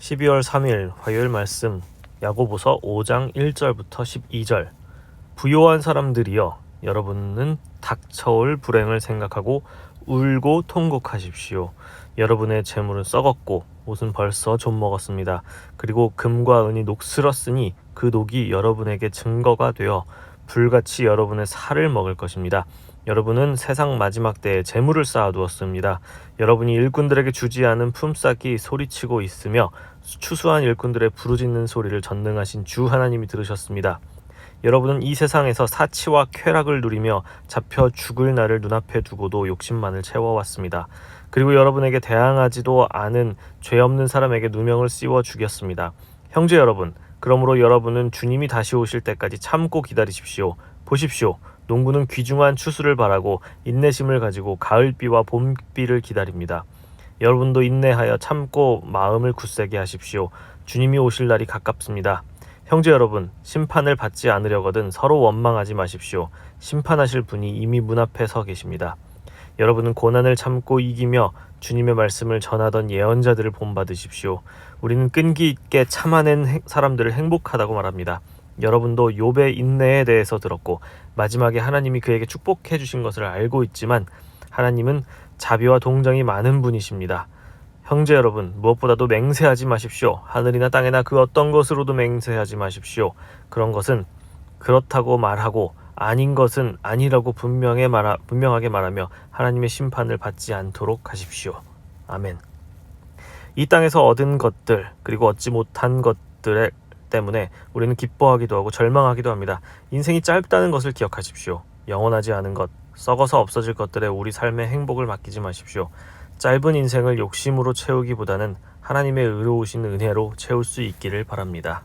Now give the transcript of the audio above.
12월 3일 화요일 말씀 야고보서 5장 1절부터 12절 부요한 사람들이여 여러분은 닥쳐올 불행을 생각하고 울고 통곡하십시오. 여러분의 재물은 썩었고 옷은 벌써 좀 먹었습니다. 그리고 금과 은이 녹슬었으니 그 녹이 여러분에게 증거가 되어 불같이 여러분의 살을 먹을 것입니다. 여러분은 세상 마지막 때에 재물을 쌓아두었습니다. 여러분이 일꾼들에게 주지 않은 품삯이 소리치고 있으며 추수한 일꾼들의 부르짖는 소리를 전능하신 주 하나님이 들으셨습니다. 여러분은 이 세상에서 사치와 쾌락을 누리며 잡혀 죽을 날을 눈앞에 두고도 욕심만을 채워왔습니다. 그리고 여러분에게 대항하지도 않은 죄 없는 사람에게 누명을 씌워 죽였습니다. 형제 여러분, 그러므로 여러분은 주님이 다시 오실 때까지 참고 기다리십시오. 보십시오. 농부는 귀중한 추수를 바라고 인내심을 가지고 가을비와 봄비를 기다립니다. 여러분도 인내하여 참고 마음을 굳세게 하십시오. 주님이 오실 날이 가깝습니다. 형제 여러분, 심판을 받지 않으려거든 서로 원망하지 마십시오. 심판하실 분이 이미 문 앞에 서 계십니다. 여러분은 고난을 참고 이기며 주님의 말씀을 전하던 예언자들을 본받으십시오. 우리는 끈기 있게 참아낸 행- 사람들을 행복하다고 말합니다. 여러분도 욥의 인내에 대해서 들었고 마지막에 하나님이 그에게 축복해 주신 것을 알고 있지만 하나님은 자비와 동정이 많은 분이십니다. 형제 여러분, 무엇보다도 맹세하지 마십시오. 하늘이나 땅이나 그 어떤 것으로도 맹세하지 마십시오. 그런 것은 그렇다고 말하고 아닌 것은 아니라고 분명히 말하, 분명하게 말하며 하나님의 심판을 받지 않도록 하십시오. 아멘. 이 땅에서 얻은 것들 그리고 얻지 못한 것들에 때문에 우리는 기뻐하기도 하고 절망하기도 합니다. 인생이 짧다는 것을 기억하십시오. 영원하지 않은 것, 썩어서 없어질 것들에 우리 삶의 행복을 맡기지 마십시오. 짧은 인생을 욕심으로 채우기보다는 하나님의 의로우신 은혜로 채울 수 있기를 바랍니다.